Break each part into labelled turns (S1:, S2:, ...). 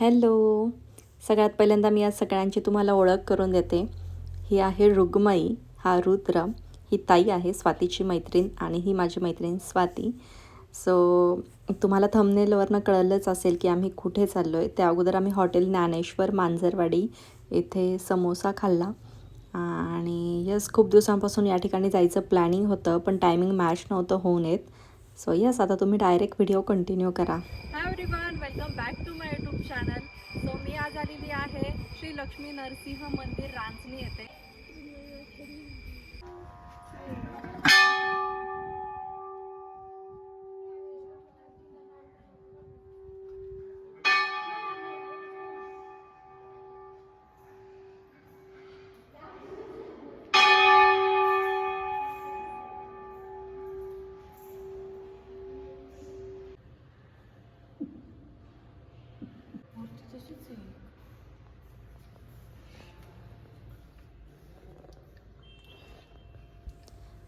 S1: Hello. सगळ्यात पहिल्यांदा मी आज सगळ्यांची तुम्हाला ओळख करून देते. ही आहे रुग्मई हा रुद्र. ही ताई आहे स्वातीची मैत्रीण आणि ही माझी मैत्रीण स्वाती. सो तुम्हाला थंबनेलवरनं कळलंच असेल की आम्ही कुठे चाललो आहे त्या अगोदर आम्ही हॉटेल ज्ञानेश्वर मांजरवाडी येथे समोसा खाल्ला. आणि यस खूप दिवसांपासून या ठिकाणी जायचं प्लॅनिंग होतं पण टायमिंग मॅच नव्हतं होऊन येत. सो यस आता तुम्ही डायरेक्ट व्हिडिओ कंटिन्यू करा.
S2: Welcome back to my channel so मी आज आलेली आहे श्री लक्ष्मी नरसिंह मंदिर रांजणी येथे.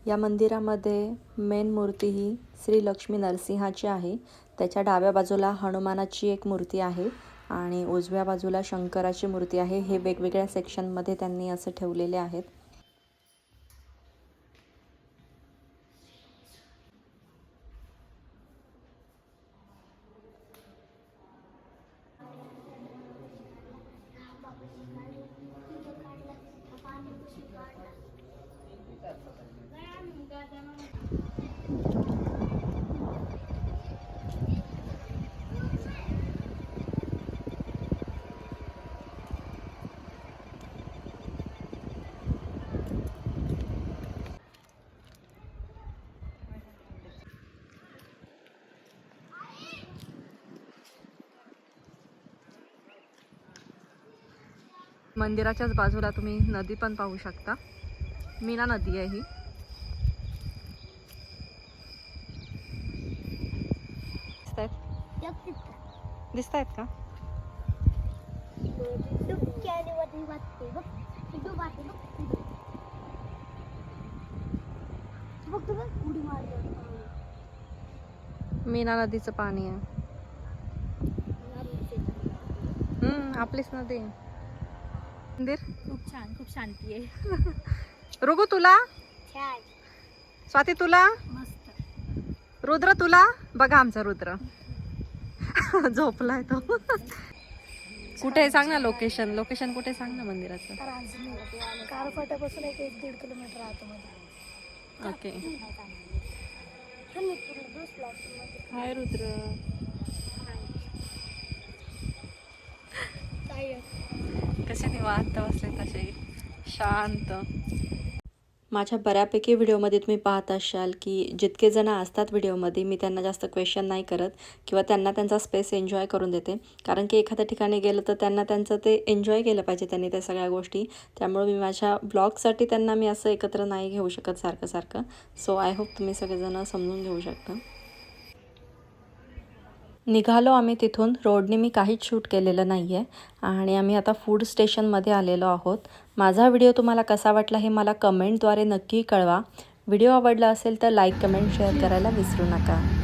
S1: या मंदिरामध्ये मेन मूर्ती ही श्री लक्ष्मी नरसिंहाची आहे. त्याच्या डाव्या बाजूला हनुमानाची एक मूर्ती आहे आणि उजव्या बाजूला शंकराची मूर्ती आहे. हे वेगवेगळ्या सेक्शनमध्ये त्यांनी असं ठेवलेले आहेत.
S3: 可以，可以，可以。我帮你们去关了。
S2: मंदिराच्याच बाजूला तुम्ही नदी पण पाहू शकता. मीना नदी आहे ही. दिसत आहेत का? मीना नदीचं पाणी आहे. हम्म, आपलीच नदी आहे. मंदिर?
S3: खूप छान खूप शांती आहे.
S2: रुगू तुला? स्वाती तुला?
S3: मस्त.
S2: रुद्र तुला? बघा आमचा रुद्र. झोपलाय तो. कुठे आहे? सांग ना लोकेशन लोकेशन कुठे सांग ना मंदिराचं.
S3: कार फाट्यापासून एक एक दीड किलोमीटर आतमध्ये.
S2: Okay hi Rudra. कसे निवांत बसले तसे. शांत.
S1: माझ्या बऱ्यापैकी व्हिडिओमध्ये तुम्ही पाहत असाल की जितके जण असतात व्हिडिओमध्ये मी त्यांना जास्त क्वेश्चन नाही करत किंवा त्यांना त्यांचा स्पेस एन्जॉय करून देते. कारण की एखाद्या ठिकाणी गेलं तर त्यांना त्यांचं ते एन्जॉय केलं पाहिजे त्यांनी त्या सगळ्या गोष्टी. त्यामुळे मी माझ्या ब्लॉगसाठी त्यांना मी असं एकत्र नाही घेऊ शकत सारखं सारखं. सो आय होप तुम्ही सगळेजणं समजून घेऊ शकता. निघालो आम्ही तिथून. रोडने मी काहीच शूट केलेलं नाही आहे आणि आम्ही आता फूड स्टेशनमध्ये आलेलो आहोत. माझा व्हिडिओ तुम्हाला कसा वाटला हे मला कमेंटद्वारे नक्की कळवा. व्हिडिओ आवडला असेल तर लाईक कमेंट शेअर करायला विसरू नका.